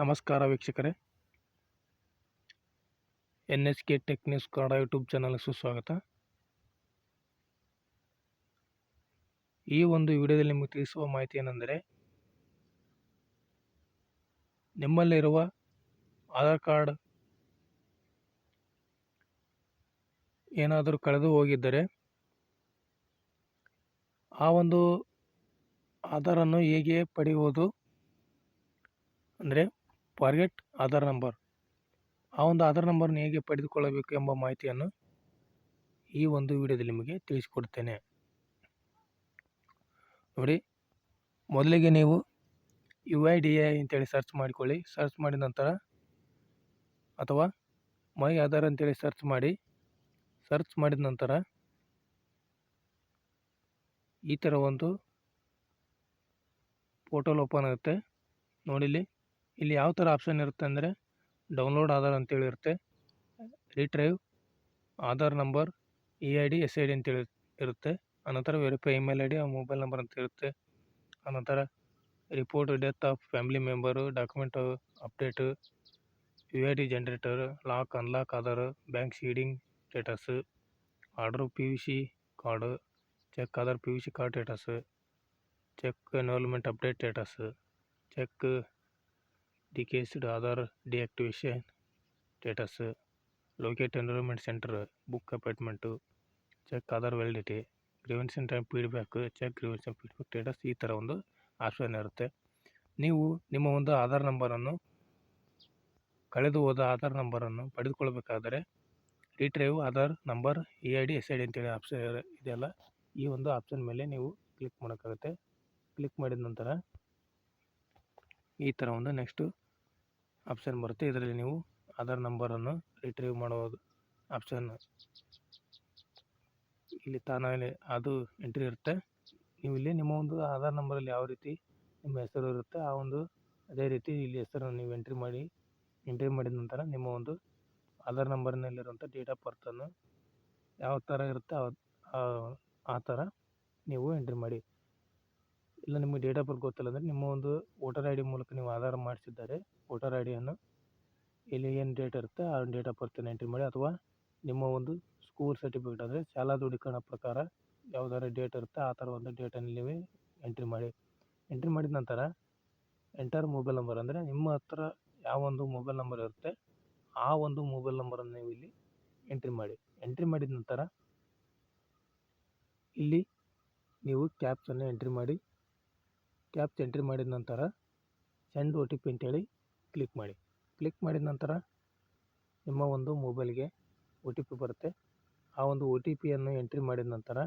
ನಮಸ್ಕಾರ ವೀಕ್ಷಕರೇ. N S K tech news Kannada YouTube ಚಾನಲ್ಗೆ ಸುಸ್ವಾಗತ. ಈ ಒಂದು ವಿಡಿಯೋದಲ್ಲಿ ನಿಮಗೆ ತಿಳಿಸುವ ಮಾಹಿತಿ ಏನೆಂದರೆ ನಿಮ್ಮಲ್ಲಿರುವ ಆಧಾರ್ ಕಾರ್ಡ್ ಏನಾದರೂ ಕಳೆದು ಹೋಗಿದ್ದರೆ, ಆ ಒಂದು ಆಧಾರನ್ನು ಹೇಗೆ ಪಡೆಯುವುದು? ಅಂದರೆ ಫಾರ್ಗೆಟ್ ಆಧಾರ್ ನಂಬರ್ ಆ ಒಂದು ಆಧಾರ್ ನಂಬರ್ನ ಹೇಗೆ ಪಡೆದುಕೊಳ್ಳಬೇಕು ಎಂಬ ಮಾಹಿತಿಯನ್ನು ಈ ಒಂದು ವಿಡಿಯೋದಲ್ಲಿ ನಿಮಗೆ ತಿಳಿಸಿಕೊಡ್ತೇನೆ. ನೋಡಿ, ಮೊದಲಿಗೆ ನೀವು ಯು ಐ ಡಿ ಐ ಅಂತೇಳಿ ಸರ್ಚ್ ಮಾಡಿಕೊಳ್ಳಿ. ಸರ್ಚ್ ಮಾಡಿದ ನಂತರ ಅಥವಾ ಮೈ ಆಧಾರ್ ಅಂತೇಳಿ ಸರ್ಚ್ ಮಾಡಿ. ಸರ್ಚ್ ಮಾಡಿದ ನಂತರ ಈ ಥರ ಒಂದು ಪೋರ್ಟಲ್ ಓಪನ್ ಆಗುತ್ತೆ. ನೋಡಿಲಿ ಇಲ್ಲಿ ಯಾವ ಥರ ಆಪ್ಷನ್ ಇರುತ್ತೆ ಅಂದರೆ ಡೌನ್ಲೋಡ್ ಆಧಾರ್ ಅಂತೇಳಿ ಇರುತ್ತೆ retrieve Aadhaar number E I D S I D ಅಂತೇಳಿ ಇರುತ್ತೆ. ಆನಂತರ verify email I D mobile number ಅಂತ ಇರುತ್ತೆ. ಆನಂತರ report death of family member document update U I D generator lock unlock Aadhaar bank seeding status order P V C card check Aadhaar P V C card status check enrolment update status check deceased Aadhaar deactivation status locate enrolment centre book appointment check Aadhaar validity grievance time feedback check grievance feedback status ಈ ಥರ ಒಂದು option ಇರುತ್ತೆ. ನೀವು ನಿಮ್ಮ ಒಂದು ಆಧಾರ್ ನಂಬರನ್ನು ಕಳೆದು ಹೋದ ಆಧಾರ್ ನಂಬರನ್ನು ಪಡೆದುಕೊಳ್ಬೇಕಾದರೆ retrieve Aadhaar number E I D S I D ಅಂತೇಳಿ ಆಪ್ಷನ್ ಇದೆಯಲ್ಲ, ಈ ಒಂದು ಆಪ್ಷನ್ ಮೇಲೆ ನೀವು ಕ್ಲಿಕ್ ಮಾಡೋಕ್ಕಾಗುತ್ತೆ. ಕ್ಲಿಕ್ ಮಾಡಿದ ನಂತರ ಈ ಥರ ಒಂದು ನೆಕ್ಸ್ಟು ಆಪ್ಷನ್ ಬರುತ್ತೆ. ಇದರಲ್ಲಿ ನೀವು ಆಧಾರ್ ನಂಬರನ್ನು ರಿಟ್ರೀವ್ ಮಾಡೋದು ಆಪ್ಷನ್. ಇಲ್ಲಿ ತಾನೇ ಅದು ಎಂಟ್ರಿ ಇರುತ್ತೆ. ನೀವು ಇಲ್ಲಿ ನಿಮ್ಮ ಒಂದು ಆಧಾರ್ ನಂಬರಲ್ಲಿ ಯಾವ ರೀತಿ ನಿಮ್ಮ ಹೆಸರು ಇರುತ್ತೆ, ಆ ಒಂದು ಅದೇ ರೀತಿ ಇಲ್ಲಿ ಹೆಸರನ್ನು ನೀವು ಎಂಟ್ರಿ ಮಾಡಿ, ಎಂಟ್ರಿ ಮಾಡಿದ ನಂತರ ನಿಮ್ಮ ಒಂದು ಆಧಾರ್ ನಂಬರ್ನಲ್ಲಿರುವಂಥ ಡೇಟ್ ಆಫ್ ಬರ್ತನ್ನು ಯಾವ ಥರ ಇರುತ್ತೆ ಆ ಥರ ನೀವು ಎಂಟ್ರಿ ಮಾಡಿ. ಇಲ್ಲ ನಿಮಗೆ ಡೇಟ್ ಆಫ್ ಬರ್ತ್ ಗೊತ್ತಿಲ್ಲ ಅಂದರೆ ನಿಮ್ಮ ಒಂದು ವೋಟರ್ ಐ ಡಿ ಮೂಲಕ ನೀವು ಆಧಾರ ಮಾಡಿಸಿದ್ದಾರೆ. ವೋಟರ್ ಐ ಡಿಯನ್ನು ಇಲ್ಲಿ ಏನು ಡೇಟ್ ಇರುತ್ತೆ, ಆ ಡೇಟ್ ಆಫ್ ಬರ್ತನ್ನು ಎಂಟ್ರಿ ಮಾಡಿ ಅಥವಾ ನಿಮ್ಮ ಒಂದು ಸ್ಕೂಲ್ ಸರ್ಟಿಫಿಕೇಟ್ ಅಂದರೆ ಶಾಲಾ ದೃಢೀಕರಣ ಪ್ರಕಾರ ಯಾವುದಾದ್ರು ಡೇಟ್ ಇರುತ್ತೆ, ಆ ಥರ ಒಂದು ಡೇಟನ್ನು ನೀವು ಎಂಟ್ರಿ ಮಾಡಿ. ಎಂಟ್ರಿ ಮಾಡಿದ ನಂತರ ಎಂಟರ್ ಮೊಬೈಲ್ ನಂಬರ್ ಅಂದರೆ ನಿಮ್ಮ ಹತ್ರ ಯಾವ ಒಂದು ಮೊಬೈಲ್ ನಂಬರ್ ಇರುತ್ತೆ, ಆ ಒಂದು ಮೊಬೈಲ್ ನಂಬರನ್ನು ನೀವು ಇಲ್ಲಿ ಎಂಟ್ರಿ ಮಾಡಿ. ಎಂಟ್ರಿ ಮಾಡಿದ ನಂತರ ಇಲ್ಲಿ ನೀವು ಕ್ಯಾಪ್ಸನ್ನು ಎಂಟ್ರಿ ಮಾಡಿ. ಕ್ಯಾಪ್ಸ್ ಎಂಟ್ರಿ ಮಾಡಿದ ನಂತರ ಸೆಂಡ್ ಒ ಟಿ ಪಿ ಅಂತೇಳಿ ಕ್ಲಿಕ್ ಮಾಡಿ. ಕ್ಲಿಕ್ ಮಾಡಿದ ನಂತರ ನಿಮ್ಮ ಒಂದು ಮೊಬೈಲ್ಗೆ ಒ ಟಿ ಪಿ ಬರುತ್ತೆ. ಆ ಒಂದು ಒ ಟಿ ಪಿಯನ್ನು ಎಂಟ್ರಿ ಮಾಡಿದ ನಂತರ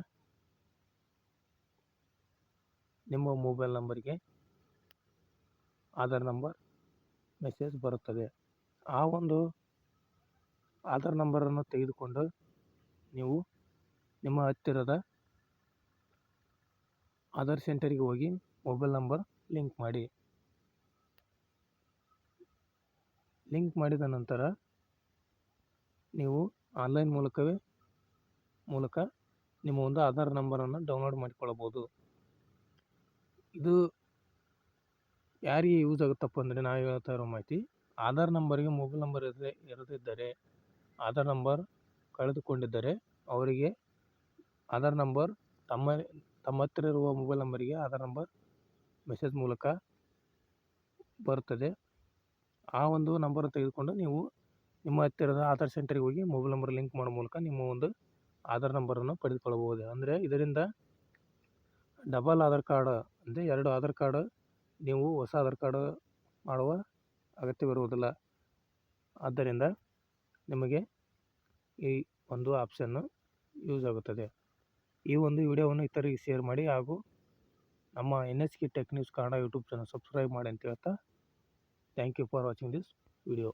ನಿಮ್ಮ ಮೊಬೈಲ್ ನಂಬರ್ಗೆ ಆಧಾರ್ ನಂಬರ್ ಮೆಸೇಜ್ ಬರುತ್ತದೆ. ಆ ಒಂದು ಆಧಾರ್ ನಂಬರನ್ನು ತೆಗೆದುಕೊಂಡು ನೀವು ನಿಮ್ಮ ಹತ್ತಿರದ ಆಧಾರ್ ಸೆಂಟರಿಗೆ ಹೋಗಿ ಮೊಬೈಲ್ ನಂಬರ್ ಲಿಂಕ್ ಮಾಡಿ. ಲಿಂಕ್ ಮಾಡಿದ ನಂತರ ನೀವು ಆನ್ಲೈನ್ ಮೂಲಕವೇ ಮೂಲಕ ನಿಮ್ಮ ಒಂದು ಆಧಾರ್ ನಂಬರನ್ನು ಡೌನ್ಲೋಡ್ ಮಾಡಿಕೊಳ್ಳಬಹುದು. ಇದು ಯಾರಿಗೆ ಯೂಸ್ ಆಗುತ್ತಪ್ಪ ಅಂದರೆ ನಾವು ಹೇಳ್ತಾ ಇರೋ ಮಾಹಿತಿ, ಆಧಾರ್ ನಂಬರಿಗೆ ಮೊಬೈಲ್ ನಂಬರ್ ಇರದೆ, ಇರದಿದ್ದರೆ, ಆಧಾರ್ ನಂಬರ್ ಕಳೆದುಕೊಂಡಿದ್ದರೆ ಅವರಿಗೆ ಆಧಾರ್ ನಂಬರ್ ತಮ್ಮ ತಮ್ಮ ಹತ್ತಿರ ಇರುವ ಮೊಬೈಲ್ ನಂಬರಿಗೆ ಆಧಾರ್ ನಂಬರ್ ಮೆಸೇಜ್ ಮೂಲಕ ಬರುತ್ತದೆ ಆ ಒಂದು ನಂಬರ್ ತೆಗೆದುಕೊಂಡು ನೀವು ನಿಮ್ಮ ಹತ್ತಿರದ ಆಧಾರ್ ಸೆಂಟರ್ಗೆ ಹೋಗಿ ಮೊಬೈಲ್ ನಂಬರ್ ಲಿಂಕ್ ಮಾಡೋ ಮೂಲಕ ನಿಮ್ಮ ಒಂದು ಆಧಾರ್ ನಂಬರನ್ನು ಪಡೆದುಕೊಳ್ಳಬಹುದು. ಅಂದರೆ ಇದರಿಂದ ಡಬಲ್ ಆಧಾರ್ ಕಾರ್ಡ್ ಅಂದರೆ ಎರಡು ಆಧಾರ್ ಕಾರ್ಡ್ ನೀವು ಹೊಸ ಆಧಾರ್ ಕಾರ್ಡ್ ಮಾಡುವ ಅಗತ್ಯವಿರುವುದಿಲ್ಲ ಆದ್ದರಿಂದ ನಿಮಗೆ ಈ ಒಂದು ಆಪ್ಷನ್ನು ಯೂಸ್ ಆಗುತ್ತದೆ. ಈ ಒಂದು ವಿಡಿಯೋವನ್ನು ಇತರರಿಗೆ ಶೇರ್ ಮಾಡಿ ಹಾಗೂ ನಮ್ಮ N S K tech news Kannada YouTube channel subscribe ಮಾಡಿ ಅಂತ ಹೇಳ್ತಾ thank you for watching this video.